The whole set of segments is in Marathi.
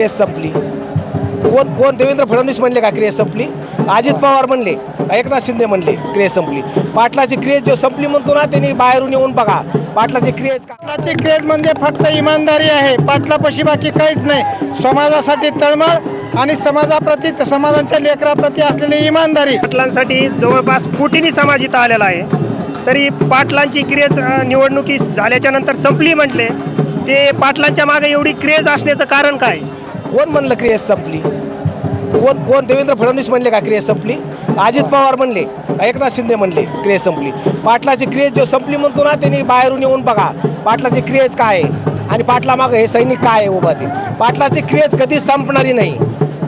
क्रेज संपली. कोण कोण? देवेंद्र फडणवीस म्हणले का क्रेज संपली? अजित पवार म्हणले एकनाथ शिंदे म्हणले क्रेज संपली. पाटलाची क्रेज जो संपली म्हणतो ना त्यांनी बाहेरून येऊन बघा. पाटलाची क्रेज का? पाटलाची क्रेज म्हणजे फक्त इमानदारी आहे. पाटलापाशी बाकी काहीच नाही. समाजासाठी तळमळ आणि समाजाप्रती समाजाच्या लेकराप्रती असलेली इमानदारी. पाटलांसाठी जवळपास कोटीनी समाज इथं आलेला आहे. तरी पाटलांची क्रेज निवडणुकी झाल्याच्यानंतर संपली म्हटले ते पाटलांच्या मागे एवढी क्रेज असण्याचं कारण काय? कोण म्हणलं क्रेज संपली? कोण कोण देवेंद्र फडणवीस म्हणले का क्रेज संपली? अजित पवार म्हणले एकनाथ शिंदे म्हणले क्रेज संपली? पाटलाची क्रेज जो संपली म्हणतो ना त्यांनी बाहेरून येऊन बघा पाटलाची क्रेज काय आहे? आणि पाटला मागं हे सैनिक काय आहे उभा ते? पाटलाची क्रेज कधी संपणारी नाही.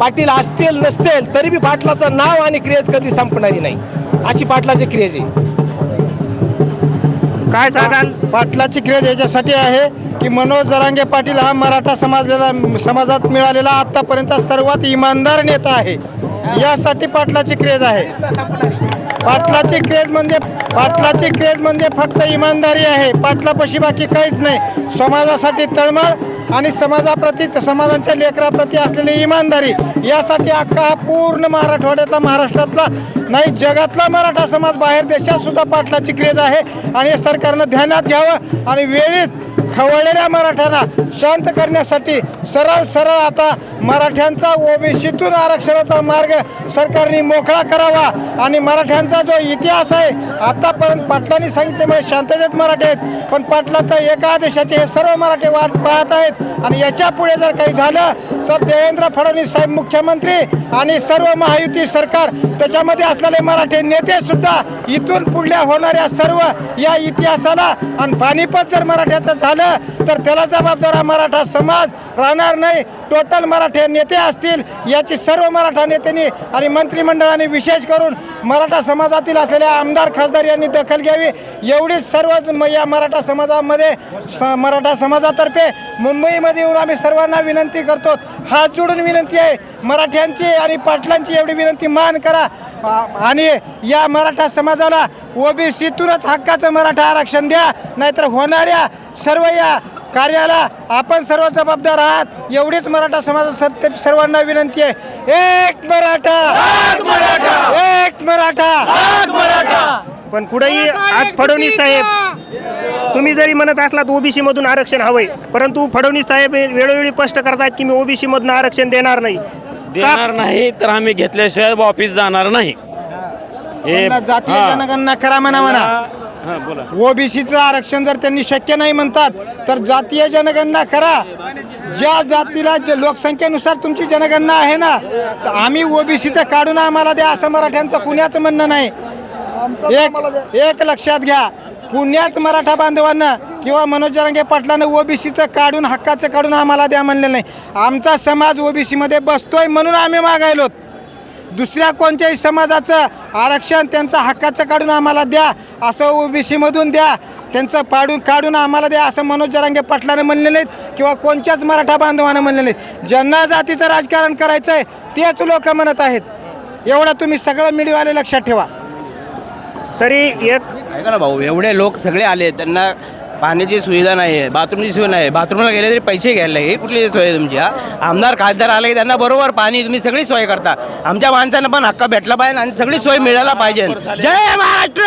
पाटील असतील नसतील तरी बी पाटलाचं नाव आणि क्रेज कधी संपणारी नाही. अशी पाटलाची क्रेज आहे. काय सांगाल? पाटलाची क्रेज याच्यासाठी आहे की मनोज जरांगे पाटील हा मराठा समाजाला समाजात मिळालेला आत्तापर्यंत सर्वात इमानदार नेता आहे. यासाठी पाटलाची क्रेज आहे. पाटलाची क्रेज म्हणजे पाटलाची क्रेज म्हणजे फक्त इमानदारी आहे. पाटलापाशी बाकी काहीच नाही. समाजासाठी तळमळ आणि समाजाप्रती समाजाच्या लेकराप्रती असलेली इमानदारी. यासाठी अख्खा हा पूर्ण मराठवाड्यातला महाराष्ट्रातला नाही जगातला मराठा समाज बाहेर देशात सुद्धा पाटलाची क्रेज आहे. आणि हे सरकारनं ध्यानात घ्यावं आणि वेळीत खवळलेल्या मराठ्यांना शांत करण्यासाठी सरळ सरळ आता मराठ्यांचा ओबीसीतून आरक्षणाचा मार्ग सरकारने मोकळा करावा. आणि मराठ्यांचा जो इतिहास आहे आत्तापर्यंत पाटलांनी सांगितल्यामुळे शांततेत मराठी आहेत पण पाटलाचा एका आदेशाचे हे सर्व मराठी वाट पाहत आहेत. आणि याच्यापुढे जर काही झालं तर देवेंद्र फडणवीस साहेब मुख्यमंत्री आणि सर्व महायुती सरकार त्याच्यामध्ये असलेले मराठी नेते सुद्धा इथून पुढल्या होणाऱ्या सर्व या इतिहासाला आणि पानिपत जर मराठ्याचं झालं तर त्याला जबाबदार मराठा समाज राहणार नाही. टोटल मराठे नेते असतील याची सर्व मराठा नेत्यांनी आणि मंत्रिमंडळाने विशेष करून मराठा समाजातील असलेल्या आमदार खासदार यांनी दखल घ्यावी. एवढीच सर्वच म- या मराठा समाजामध्ये स मराठा समाजातर्फे मुंबईमध्ये येऊन आम्ही सर्वांना विनंती करतो हात जोडून विनंती आहे. मराठ्यांची आणि पाटलांची एवढी विनंती मान करा. आणि या मराठा समाजाला ओबीसीतूनच हक्काचं मराठा आरक्षण द्या नाहीतर होणाऱ्या सर्व या कार्याला आपण सर्व जबाबदार आहात. एवढीच मराठा समाजा सर्वांना विनंती आहे. एक मराठा! एक मराठा! पण कुठेही आज फडणवीस साहेब तुम्ही जरी म्हणत असलात ओबीसी मधून आरक्षण हवंय परंतु फडणवीस साहेब हे वेळोवेळी स्पष्ट करतायत की मी ओबीसी मधून आरक्षण देणार नाही. देणार नाही तर आम्ही घेतल्याशिवाय ऑफिस जाणार नाही. हे हा. जनगणना करा म्हणा म्हणा. हा, बोला. ओबीसीचं आरक्षण जर त्यांनी शक्य नाही म्हणतात तर जातीय जनगणना करा. ज्या जातीला जे लोकसंख्येनुसार तुमची जनगणना आहे ना तर आम्ही ओबीसीचं काढून आम्हाला द्या असं मराठ्यांचं कुण्याचं म्हणणं नाही. एक एक लक्षात घ्या. पुण्यात मराठा बांधवांना किंवा मनोज जरांगे पाटलानं ओबीसीचं काढून हक्काचं काढून आम्हाला द्या म्हणलेलं नाही. आमचा समाज ओबीसीमध्ये बसतोय म्हणून आम्ही मागायलो. दुसऱ्या कोणत्याही समाजाचं आरक्षण त्यांचं हक्काचं काढून आम्हाला द्या असं ओबीसीमधून द्या त्यांचं पाडून काढून आम्हाला द्या असं मनोज जरांगे पाटलानं म्हणले नाहीत किंवा कोणत्याच मराठा बांधवानं म्हणले नाहीत. ज्यांना जातीचं राजकारण करायचं आहे तेच लोक म्हणत आहेत. एवढं तुम्ही सगळं मीडियावाले लक्षात ठेवा. तरी एक ऐका ना भाऊ एवढे लोक सगळे आले त्यांना पाण्याची सुविधा नाही आहे बाथरूमची सुविधा नाही बाथरूमला गेले तरी पैसे घ्यायला हे कुठली सोय आहे तुमची हा? आमदार खासदार आले की त्यांना बरोबर पाणी तुम्ही सगळी सोय करता. आमच्या माणसांना पण हक्क भेटला पाहिजे आणि सगळी सोय मिळायला पाहिजे. जय महाराष्ट्र!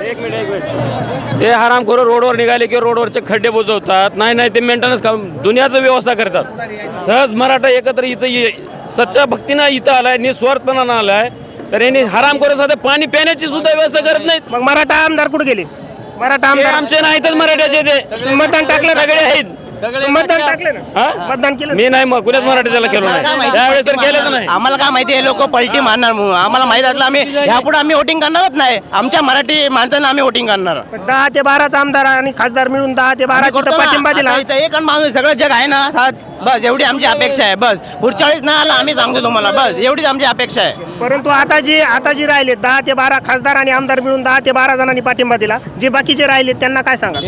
एक मिनिट एक मिनिट ते हरामखोर रोडवर निघाले की रोडवरचे खड्डे बुजवतात. नाही नाही ते मेंटेनन्स काम दुनियाचं व्यवस्था करतात. सहज मराठा एकत्र इथं ये सच्च्या भक्तीनं इथं आलाय निस्वार्थपणानं आलाय. तर यांनी हरामखोर साधे पाणी पिण्याची सुद्धा व्यवस्था करत नाहीत. मग मराठा आमदार कुठे गेले? मराठा ते आमदार आमचे नाहीतच मराठ्याचे ते. तुम्ही मतदान टाकलं? सगळे आहेत. मतदान टाकले ना? हा? मतदान केलं मी नाही मग कुणाच मराठ्याला केलो नाही. त्यावेळेस तर केलंच नाही. आम्हाला काय माहिती? हे लोक पलटी मारणार म्हणून. आम्हाला माहीत असलं आम्ही ह्यापुढे आम्ही वोटिंग करणारच नाही. आमच्या मराठी माणसांना आम्ही वोटिंग करणार. पण दहा ते बाराचा आमदार आणि खासदार मिळून दहा ते आम्ही बारा करतो ना. पाठिंबा दिला. आता इथं एक आणि माणूस सगळं जग आहे ना. साथ बस एवढी आमची अपेक्षा आहे. बस पुढच्या वेळेस नाही आला आम्ही सांगतो तुम्हाला. बस एवढीच आमची अपेक्षा आहे. परंतु आता जी आता जी राहिले दहा ते बारा खासदार आणि आमदार मिळून दहा ते बारा जणांनी पाठिंबा दिला. जे बाकीचे राहिले त्यांना काय सांगा?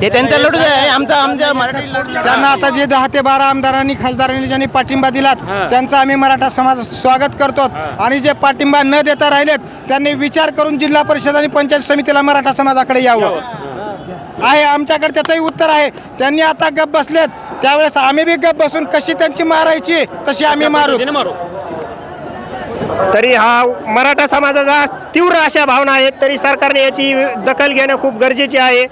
ते त्यांचं लढू आहे. आमचं आमच्या मराठी त्यांना आता जे दहा ते बारा आमदारांनी खासदारांनी ज्यांनी पाठिंबा दिलात त्यांचं आम्ही मराठा समाज स्वागत करतो. आणि जे पाठिंबा न देता राहिलेत त्यांनी विचार करून जिल्हा परिषद आणि पंचायत समितीला मराठा समाजाकडे यावं. आहे आमच्याकडे त्याचंही उत्तर आहे. त्यांनी आता गप बसलेत. त्यावेळेस आम्ही बी गप बसून कशी त्यांची मारायची तशी आम्ही मारू. तरी हा मराठा समाजाचा तीव्र अशा भावना आहेत तरी सरकारने याची दखल घेणं खूप गरजेचे आहे.